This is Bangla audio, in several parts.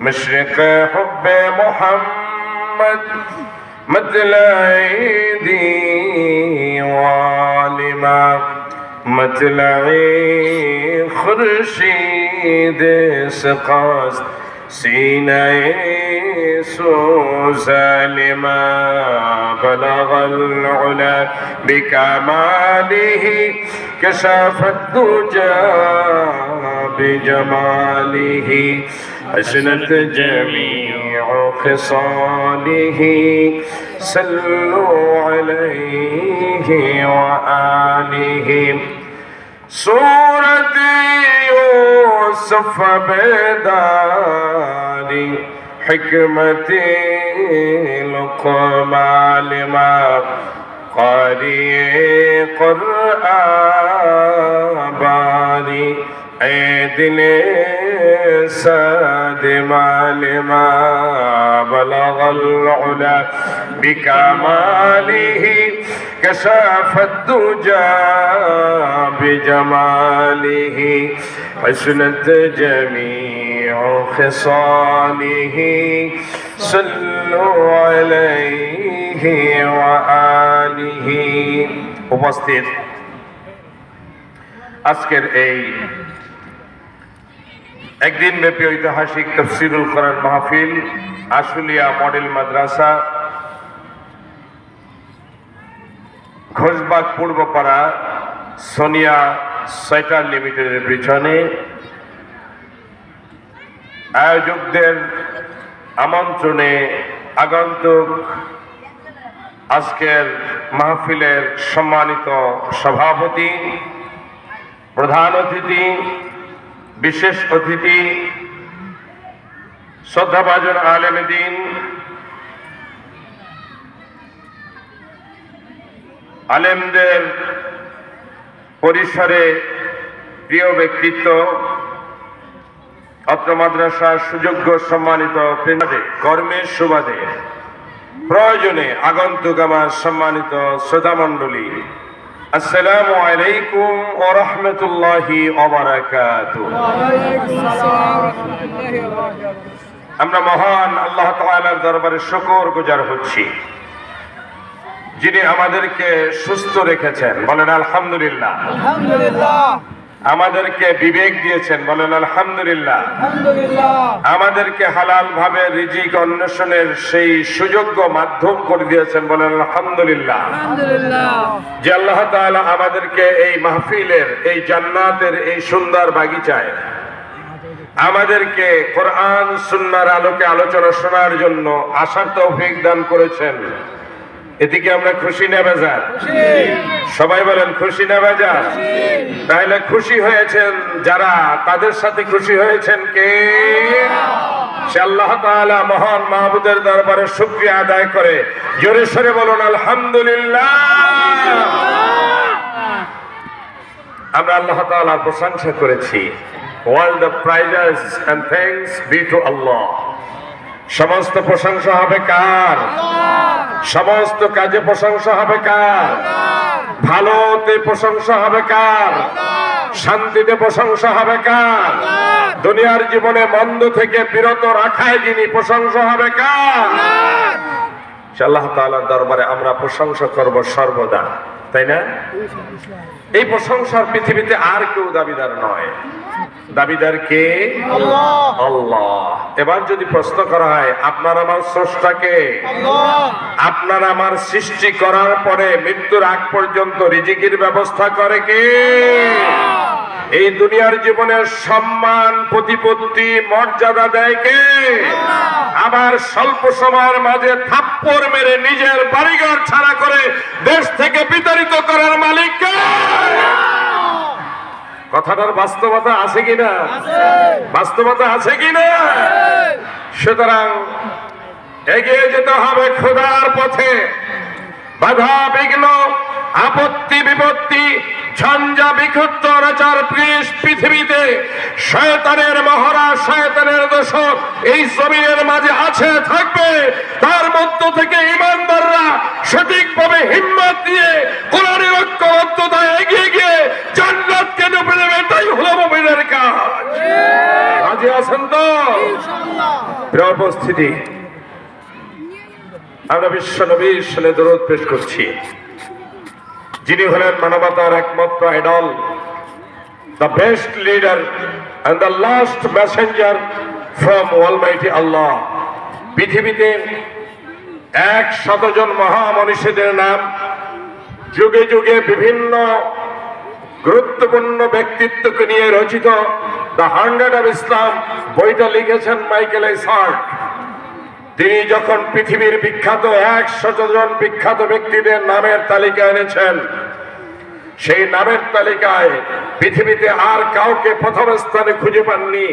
مشرق حب محمد مثل والما مطلعي خرشيد سقاست سيناي سوزالما بلغ العلا بكماله كشف الدجى بجماله. حسنت جميع خصاله صلوا عليه وآله. سورة يوسف بداري حكمة لقمان لما قارئ قرآن باري عيدن ساد لما بلغ العلا بكماله كشف الدجى بجماله حسنت جميع خصاله صلوا عليه وآله উপস্থিত আজকের এই একদিন ব্যাপী ঐতিহাসিক তফসিরুল কোরআন মাহফিল, আশুলিয়া মডেল মাদ্রাসা ঘোষবাগ পূর্বপাড়া, সোনিয়া সাইটার লিমিটেডের পিছনে আয়োজকদের আমন্ত্রণে আগন্তুক আজকের মাহফিলের সম্মানিত সভাপতি, প্রধান অতিথি বিশেষ অতিথি শ্রদ্ধাভাজন আলেমদিন আলেমদের পরিসরে প্রিয় ব্যক্তিত্ব অত্র মাদ্রাসার সুযোগ্য সম্মানিত কর্মের সুবাদে প্রয়োজনে আগন্তুক আমার সম্মানিত শ্রোতামণ্ডলী আসসালামু আলাইকুম ও রহমতুল্লাহি আমরা মহান আল্লাহ তাআলার দরবারে শুকর গুজার হচ্ছি। যিনি আমাদেরকে সুস্থ রেখেছেন, বলেন আলহামদুলিল্লাহ। আমাদেরকে বিবেক দিয়েছেন বলেন আলহামদুলিল্লাহ। আমাদেরকে হালাল ভাবে রিজিক অন্বেষণের সেই সুযোগ্য মাধ্যম করে দিয়েছেন বলেন আলহামদুলিল্লাহ। যে আল্লাহ তাআলা আমাদেরকে এই মাহফিলের এই জান্নাতের এই সুন্দর বাগিচায় আমাদেরকে কোরআন সুন্নার আলোকে আলোচনা শোনার জন্য আশার তৌফিক দান করেছেন। এদিকে আমরা খুশি না বেজার? সবাই বলেন খুশি না বেজার? তাহলে খুশি হয়েছেন যারা তাদের সাথে খুশি হয়েছেন কে? সে আল্লাহ তাআলা মহান মাহবুদের দরবারে শুকরিয়া আদায় করে। জোরে সরে বলুন আলহামদুলিল্লাহ। আমরা আল্লাহ তাআলার প্রশংসা করেছি। All the prizes and thanks be to Allah সমস্ত প্রশংসা হবে কার? সমস্ত কাজে প্রশংসা হবে কার? ভালোতে প্রশংসা হবে কার? শান্তিতে প্রশংসা হবে কার? দুনিয়ার জীবনে মন্দ থেকে বিরত রাখায় যিনি প্রশংসা হবে কার? আল্লাহ তাআলার দরবারে আমরা প্রশংসা করব সর্বদা। তাই না? এই প্রশংসার পৃথিবীতে আর কেউ দাবিদার নয়। দাবিদার কে? আল্লাহ। এবার যদি প্রশ্ন করা হয় আপনার আমার স্রষ্টাকে আপনার আমার সৃষ্টি করার পরে মৃত্যুর আগ পর্যন্ত রিজিকির ব্যবস্থা করে কে? এই দুনিয়ার জীবনের সম্মান প্রতিপত্তি মর্যাদা দেয় কে? আবার স্বল্প সময়ের মাঝে থাপ্পড় মেরে নিজের বাড়িঘর ছাড়া করে দেশ থেকে বিতাড়িত করার মালিক কে? কথাটার বাস্তবতা আছে কিনা বাস্তবতা আছে কিনা সুতরাং এগিয়ে যেতে হবে খোদার পথে। বাধা বিঘ্ন আপত্তি বিপত্তি ঝঞ্ঝা বিক্ষুব্ধ অনাচার পৃষ পৃথিবীতে শয়তানের মহড়া শয়তানের দোষক এই জমিনের মাঝে আছে থাকবে। তার মধ্য থেকে ইমানদাররা সঠিকভাবে হিম্মত দিয়ে কোরআনের ঐক্যবদ্ধতায় এগিয়ে গিয়ে জান্নাতকে ডুবে দেবে তাই হলো মুমিনের কাজ। রাজি আছেন তো? প্রিয় উপস্থিতি আমরা বিশ্ব নবীর সালে দরদ পেশ করছি। যিনি হলেন মানবতার একমাত্র idol the best leader and the last messenger from almighty আল্লাহ পৃথিবীতে এক শতজন মহামনীষীদের নাম, যুগে যুগে বিভিন্ন গুরুত্বপূর্ণ ব্যক্তিত্বকে নিয়ে রচিত দ্য হান্ড্রেড অফ ইসলাম বইটা লিখেছেন মাইকেল সার্ট তিনি যখন পৃথিবীর বিখ্যাত একশত জন বিখ্যাত ব্যক্তিদের নামের তালিকা এনেছেন, সেই নামের তালিকায় পৃথিবীতে আর কাউকে প্রথম স্থানে খুঁজে পাননি।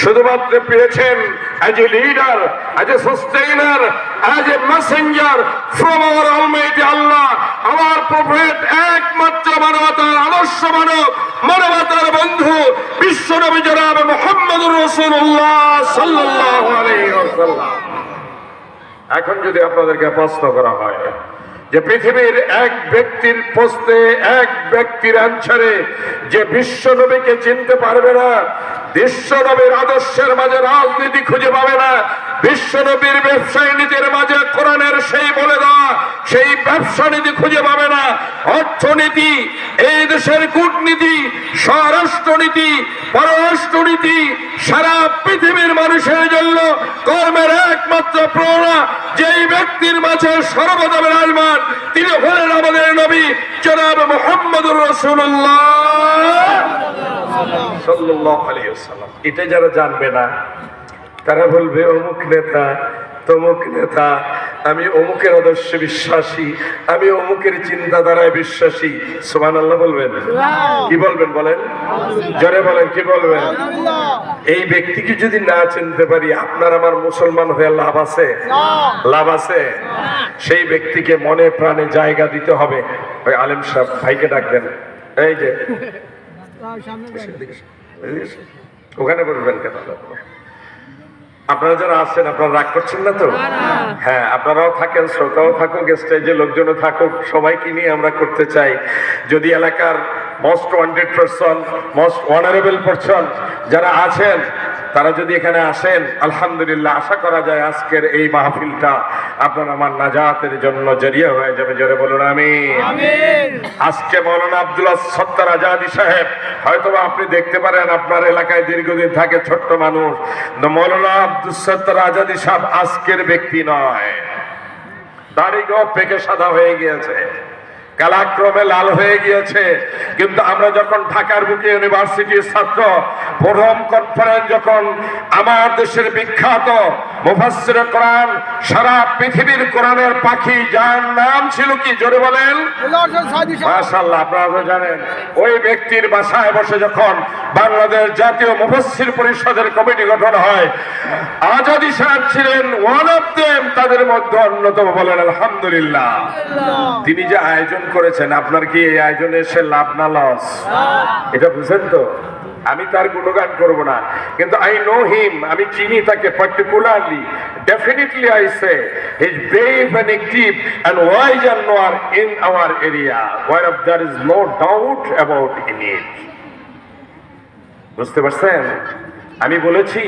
শুধুমাত্র পেয়েছেন as a leader as a sustainer as a messenger from our almighty আল্লাহ আমার প্রফেট একমাত্র মানবতার আদর্শ মানব, মানবতার বন্ধু, বিশ্ব নবী জনাব মোহাম্মদুর রাসূলুল্লাহ সাল্লাল্লাহু আলাইহি ওয়াসাল্লাম। এখন যদি আপনাদেরকে প্রশ্ন করা হয় যে পৃথিবীর এক ব্যক্তির প্রশ্নে, এক ব্যক্তির অ্যান্সারে যে বিশ্ব নবীকে চিনতে পারবে না, বিশ্ব নবীর আদর্শের মাঝে রাজনীতি খুঁজে পাবে না, বিশ্ব নবীর ব্যবসায়ী নীতির মাঝে কোরআনের সেই বলে দেওয়া, সেই ব্যবসা নীতি খুঁজে পাবে না, অর্থনীতি, এই দেশের কূটনীতি স্বরাষ্ট্রনীতি, পররাষ্ট্রনীতি সারা পৃথিবীর মানুষের জন্য কর্মের একমাত্র প্রেরণা। যেই ব্যক্তির মাঝে সর্বদা বিরাজমান তিনি হলেন আমাদের নবী, জনাব মোহাম্মদুর রসুল্লাহ এটা যারা জানবে না তারা বলবে অমুক নেতা তমুক নেতা আমি অমুকের আদর্শে বিশ্বাসী আমি অমুকের চিন্তাধারায় বিশ্বাসী। সোমান আল্লাহ বলবেন কি বলবেন বলেন? জোরে বলেন কি বলবেন? এই ব্যক্তিকে যদি না চিনতে পারি আপনার আমার মুসলমান হয়ে লাভ আছে? লাভ আছে? সেই ব্যক্তিকে মনে প্রাণে জায়গা দিতে হবে। ওই আলেম সাহেব ভাইকে ডাকবেন এই যে। ওখানে বলবেন কেন? আপনারা যারা আছেন আপনারা রাগ করছেন না তো? হ্যাঁ আপনারাও থাকেন শ্রোতাও থাকুক স্টেজে লোকজনও থাকুক সবাইকে নিয়ে আমরা করতে চাই। যদি এলাকার most wanted person most honourable person যারা আছেন তারা যদি এখানে আসেন আলহামদুলিল্লাহ আশা করা যায় আজকের এই মাহফিলটা আপনার আমার নাজাতের জন্য জড়িয়ে হয়ে যাবে। জোরে বলুন আমি আজকে মৌলানা আব্দুল্লাহ সত্তার আজাদি সাহেব হয়তোবা আপনি দেখতে পারেন আপনার এলাকায় দীর্ঘদিন থাকে ছোট্ট মানুষ। মৌলানা আব্দুল সত্তার আজাদি সাহেব আজকের ব্যক্তি নয়। পেকে সাদা হয়ে গিয়েছে কালাক্রমে লাল হয়ে গিয়েছে। কিন্তু আমরা যখন ঢাকার বুকে ইউনিভার্সিটির ছাত্র প্রথম কনফারেন্স যখন আমার দেশের বিখ্যাত মুফাসসির কোরআন সারা পৃথিবীর কোরআনের পাখি যার নাম ছিল কি? জোরে বলেন। মাশাল্লাহ আপনারা জানেন ওই ব্যক্তির বাসায় বসে যখন বাংলাদেশ জাতীয় মুফাসসির পরিষদের কমিটি গঠন হয় আজাদি সাহেব ছিলেন ওয়ান অফ দেম তাদের মধ্যে অন্যতম বলেন আলহামদুলিল্লাহ। তিনি যে আয়োজন করেছেন আপনার কি এই আয়োজনে এসে লাভ না লস এটা বুঝেন তো? আমি তার গুণগান করব না। কিন্তু আই নো হিম আমি চিনি তাকে particularly definitely I say his brave and active and wise and knower in our area war of there is no doubt about in it বুঝতে পারছেন? আমি বলেছি,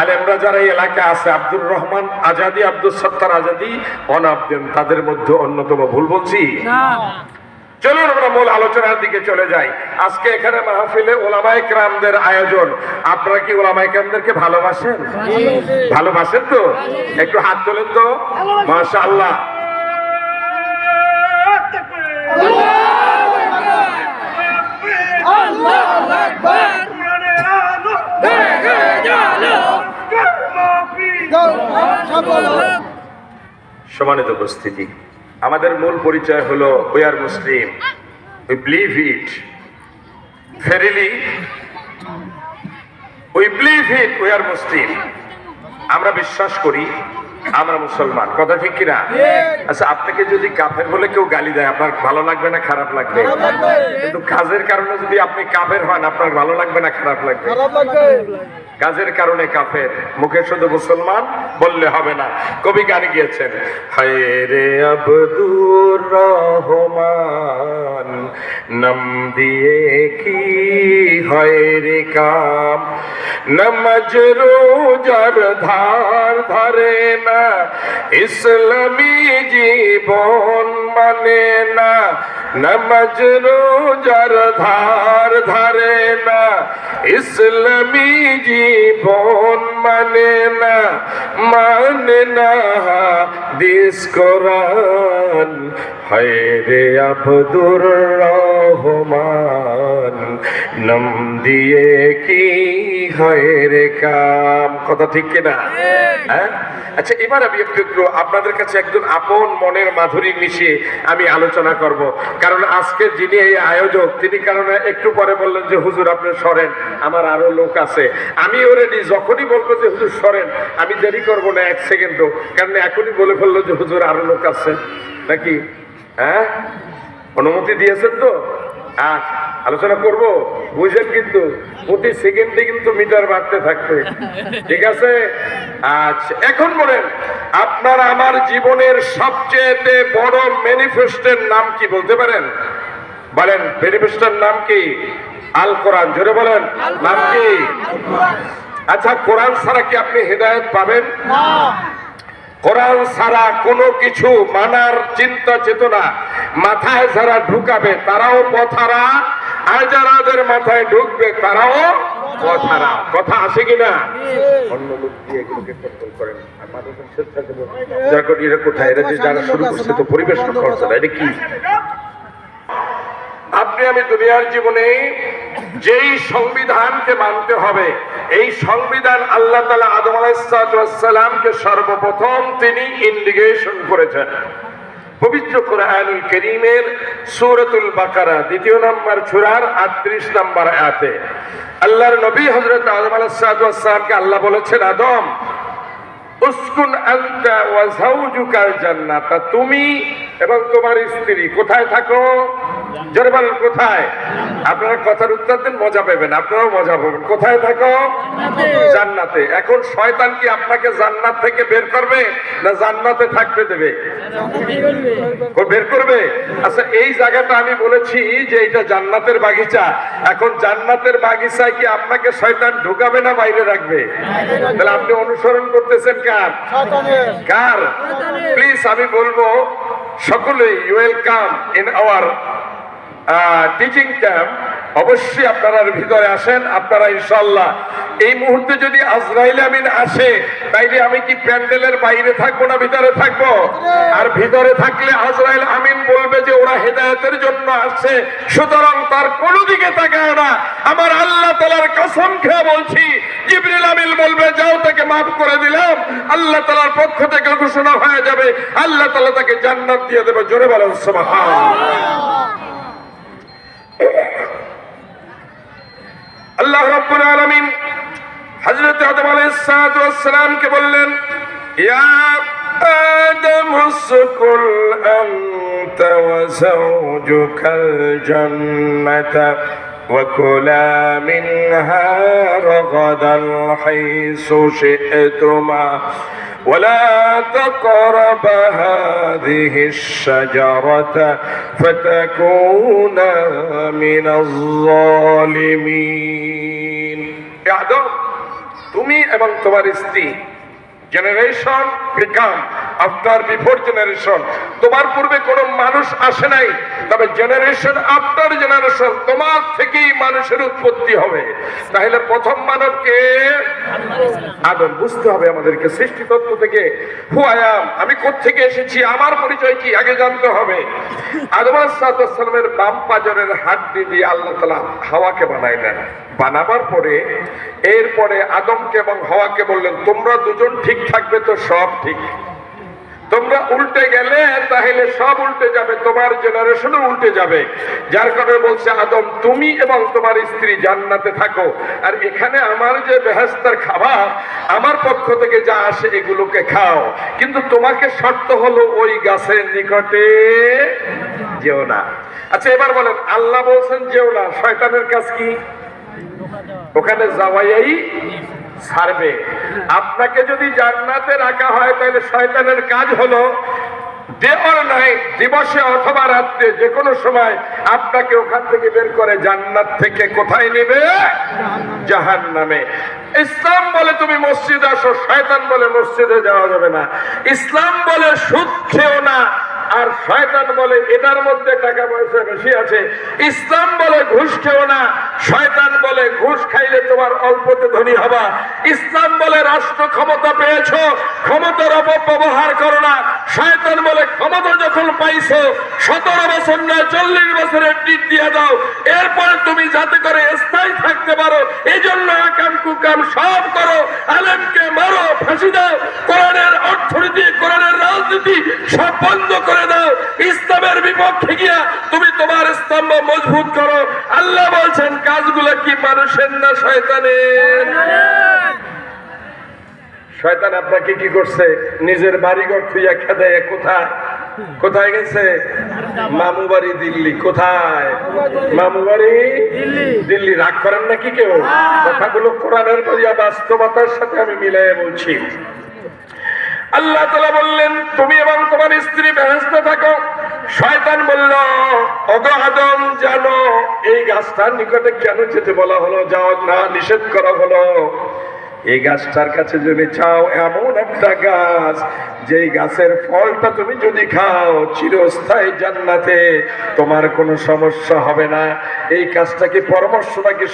আলেমরা যারা এলাকা আছে, আব্দুর রহমান আজাদি আব্দুল সত্তার আজাদি, অনাবদেন, তাদের মধ্যে অন্যতম ভুল বলছি? চলুন আমরা মূল আলোচনার দিকে চলে যাই। আজকে এখানে মাহফিলে ওলামাই ক্রামদের আয়োজন। আপনারা কি ওলামাই ক্রামদেরকে ভালোবাসেন? ভালোবাসেন তো? একটু হাত তোলেন তো। মাশা আল্লাহ সমানিত উপস্থিতি। আমাদের মূল পরিচয় হলো we are Muslim we believe it verily we believe it we are Muslim আমরা বিশ্বাস করি আমরা মুসলমান কথা ঠিক কিনা? আচ্ছা আপনাকে যদি কাফের বলে কেউ গালি দেয় আপনার ভালো লাগবে না খারাপ লাগবে? কিন্তু কাজের কারণে যদি আপনি কাফের হন আপনার ভালো লাগবে না খারাপ লাগবে? কাজের কারণে কাফের মুখে শুধু মুসলমান বললে হবে না। কবি গানে গিয়েছেন হায় রে আব্দুর রহমান নাম দিয়ে কি হয় রে কাম? নমজ রোজার ধার ধরে না ইসলামী জীবন মানে না। নমজ রোজার ধার ধরে না, ইসলামী জীবন মানে না মানে না দিস কোরআন। হায় রে আব্দুর রহমান, নাম দিয়ে কি হয় রে কাম? কথা ঠিক কিনা হ্যাঁ? আচ্ছা এবার আমি একটু আপনাদের কাছে একজন আপন মনের মাধুরী মিশিয়ে আমি আলোচনা করব। কারণ আজকে যিনি এই আয়োজক, তিনি কারণে একটু পরে বললেন যে, হুজুর, আপনি সরেন, আমার আরও লোক আছে। আমি অলরেডি যখনই বলব যে, হুজুর, সরেন, আমি দেরি করব না এক সেকেন্ডও। কারণ এখনই বলে ফেলল যে, হুজুর, আরও লোক আছে। নাকি? হ্যাঁ? অনুমতি দিয়েছেন তো? আচ্ছা আলোচনা করব? বুঝেন কিন্তু প্রতি সেকেন্ডে কিন্তু মিটার বাড়তে থাকবে। ঠিক আছে? আচ্ছা এখন বলেন আপনার আমার জীবনের সবচেয়ে বড় ম্যানিফেস্টের নাম কি বলতে পারেন? বলেন ম্যানিফেস্টের নাম কি? আল কোরআন জোরে বলেন। নাম কি? আচ্ছা কোরআন ছাড়া কি আপনি হেদায়েত পাবেন? না। কোরআন ছাড়া কোনো কিছু মানার চিন্তা চেতনা মাথায় যারা ঢুকাবে, তারাও পথারা। আর যারাদের মাথায় ঢুকবে, তারাও কথা আছে কিনা? অন্য লোক দিয়ে মানুষের যারা যারা এটা আপনি আমি দুনিয়ার জীবনে যেই সংবিধানকে মানতে হবে এই সংবিধান আল্লাহ তালা আদম আলাইসালামকে সর্বপ্রথম তিনি ইন্ডিগেশন করেছেন। পবিত্র কোরআনুল করিমের সূরাতুল বাকারা, দ্বিতীয় নম্বর ছুরার আটত্রিশ নম্বর আয়াতে। আল্লাহর নবী হজরত আদম আলাইসালামকে আল্লাহ বলেছেন, আদম, উসকুন আনতা ওয়া যাওজুকাল জান্নাতা। তুমি এবং তোমার স্ত্রী কোথায় থাকো? জোরে বলেন কোথায়? আপনারা কথার উত্তর দিন মজা পাবেন আপনারাও মজা পাবেন। কোথায় থাকো? জান্নাতে। এখন শয়তান কি আপনাকে জান্নাত থেকে বের করবে না জান্নাতে থাকতে দেবে? বের করবে? আচ্ছা এই জায়গাটা আমি বলেছি যে এটা জান্নাতের বাগিচা। এখন জান্নাতের বাগিচায় কি আপনাকে শয়তান ঢুকাবে না বাইরে রাখবে? তাহলে আপনি অনুসরণ করতেছেন কার? কার? প্লিজ আমি বলব সকলেই welcome in our teaching camp অবশ্যই আপনারা ভিতরে আসেন, আপনারা ইনশাল্লাহ এই মুহূর্তে যদি আজরাইল আমিন আসে, তাইলে আমি কি প্যান্ডেলের বাইরে থাকব না ভিতরে থাকব? আর ভিতরে থাকলে আজরাইল আমিন বলবে যে ওরা হেদায়েতের জন্য আসছে, সুতরাং তার কোনো দিকে তাকায় না। আমার আল্লাহ তালার কসম খেয়ে বলছি, জিবরিল আমিন বলবে, যাও তাকে মাফ করে দিলাম। আল্লাহ তালার পক্ষ থেকে ঘোষণা হয়ে যাবে। আল্লাহ তালা তাকে জান্নাত দিয়ে দেবে। জোরে বলেন সুবহান আল্লাহ রাব্বুল আলামিন হযরত আদম আলাইহিস সালাতু ওয়াস সালামকে বললেন ইয়া আদম উসকুল আনতা ওয়া যাওজুকাল জান্নাতা وكلا منها رغدا حيث شئتما ولا تقرب هذه الشجرة فتكونا من الظالمين আদম তুমি এবং তোমার স্ত্রী generation become after before generation তোমার পূর্বে কোনো মানুষ আসে নাই, তবে জেনারেশন আফটার জেনারেশন তোমার থেকেই মানুষের উৎপত্তি হবে। তাহলে প্রথম মানবকে আদম। বুঝতে হবে আমাদেরকে সৃষ্টি তত্ত্ব থেকে হু আয়াম আমি থেকে এসেছি? আমার পরিচয় কি? আগে জানতে হবে। আদম সালামের বাম পাজরের হাত দিয়ে আল্লাহ তালা হাওয়াকে বানাইলেন। বানাবার পরে, এরপরে আদমকে এবং হাওয়াকে বললেন, তোমরা দুজন ঠিক থাকবে তো সব ঠিক। তোমরা উল্টে গেলে তাহলে সব উল্টে যাবে, তোমার জেনারেশনও উল্টে যাবে। যার কারণে বলছে আদম, তুমি এবং তোমার স্ত্রী জান্নাতে থাকো। আর এখানে আমার যে বেহেস্তার খাবার, আমার পক্ষ থেকে যা আসে এগুলোকে খাও। কিন্তু তোমাকে শর্ত হলো ওই গাছের নিকটে যেও না। আচ্ছা এবার বলেন, আল্লাহ বলছেন যেও না, শয়তানের কাজ কি? ওখানে যাওয়াই ছাড়বে আপনাকে যদি জান্নাতে রাখা হয়, তাহলে শয়তানের কাজ হলো ডে অর দিবসে অথবা রাত্রে যে কোনো সময় আপনাকে ওখান থেকে বের করে জান্নাত থেকে কোথায় নেবে? জাহান নামে ইসলাম বলে তুমি মসজিদ আসো, শয়তান বলে মসজিদে যাওয়া যাবে না। ইসলাম বলে সুদ খেও না, আর শয়তান বলে এটার মধ্যে টাকা পয়সা বেশি আছে। ইসলাম বলে ঘুষ খেও না শয়তান বলে, ঘুষ খাইলে তোমার অল্পতে ধনী হবা। ইসলাম বলে, রাষ্ট্র ক্ষমতা পেয়েছ, ক্ষমতার অপব্যবহার করো না। শয়তান বলে, ক্ষমতা যখন পাইছো, সতেরো বছর নয় চল্লিশ বছরের ডিট দিয়ে দাও। এরপরে তুমি যাতে করে স্থায়ী থাকতে পারো এই জন্য আকাম কুকাম সব করো, আলেমকে মারো, ফাঁসি দাও, কোরআনের অর্থনীতি, কোরআনের রাজনীতি সব বন্ধ করে দাও। ইসলামের বিপক্ষে গিয়া তুমি তোমার স্তম্ভ মজবুত করো আল্লাহ বলছেন কাজগুলো কি মানুষের না শয়তানের? শয়তান আপনাকে কি করছে? নিজের বাড়িঘর থুইয়া খেদে কোথায়? কোথায় গেছে? মামু বাড়ি দিল্লি কোথায়? মামু বাড়ি দিল্লি। রাগ করেন নাকি কেউ? কথাগুলো কোরআনের বলিয়া বাস্তবতার সাথে আমি মিলাই বলছি। আল্লাহ তালা বললেন তুমি এবং তোমার স্ত্রী ব্যস্ত থাকো। শয়তান বলল অগ আদম, জানো, এই গাছটার নিকটে কেন যেতে বলা হলো? যাও না, নিষেধ করা হলো। এই গাছটার কাছে যদি চাও, এমন একটা গাছ, যেই গাছের ফলটা তুমি যদি খাও, চিরস্থায়ী জান্নাতে তোমার কোনো সমস্যা হবে না। এই কাজটা কি পরামর্শ নাকি